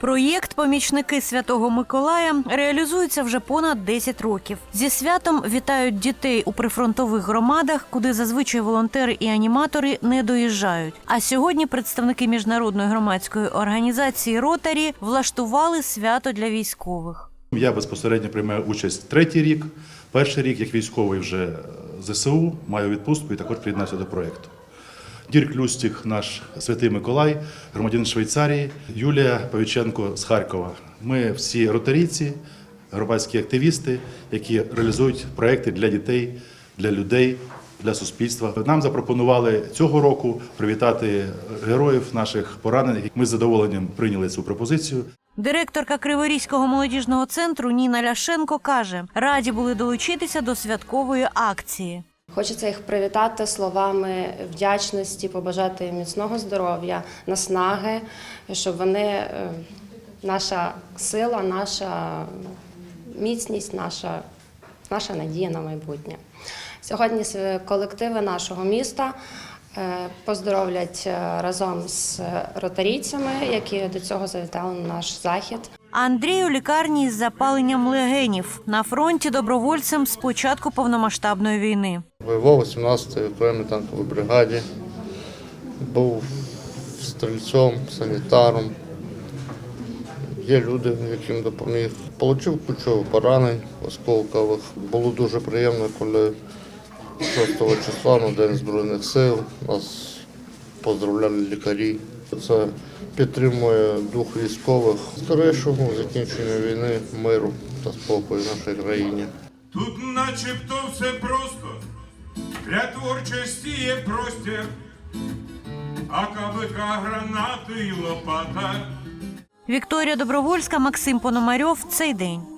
Проєкт Помічники Святого Миколая реалізується вже понад 10 років. Зі святом вітають дітей у прифронтових громадах, куди зазвичай волонтери і аніматори не доїжджають. А сьогодні представники міжнародної громадської організації Ротарі влаштували свято для військових. Я безпосередньо приймаю участь третій рік. Перший рік, як військовий вже е, ЗСУ, маю відпустку і також приєднався до проєкту. Дірк Люстік, наш святий Миколай, громадянин Швейцарії, Юлія Павіченко з Харкова. Ми всі ротарійці, громадські активісти, які реалізують проекти для дітей, для людей, для суспільства. Нам запропонували цього року привітати героїв наших поранених. Ми з задоволенням прийняли цю пропозицію. Директорка Криворізького молодіжного центру Ніна Ляшенко каже: раді були долучитися до святкової акції. Хочеться їх привітати словами вдячності, побажати міцного здоров'я, наснаги, щоб вони е, наша сила, наша міцність, наша, наша надія на майбутнє. Сьогодні колективи нашого міста е, поздоровлять е, разом з ротарійцями, які до цього завітали на наш захід. Андрій у лікарні із запаленням легенів на фронті добровольцем з початку повномасштабної війни. Воював у 17-й окремій танковій бригаді, був стрільцом, санітаром. Є люди, яким допоміг. Получив кучу поранень осколкових. Було дуже приємно, коли 6 числа на День Збройних сил нас поздравляли лікарі. Це підтримує дух військових скорейшого закінчення війни, миру та спокою в нашій країні. Тут начебто все просто, для творчості є простір, а КВК гранати і лопата. Вікторія Добровольська, Максим Пономарьов. Цей день.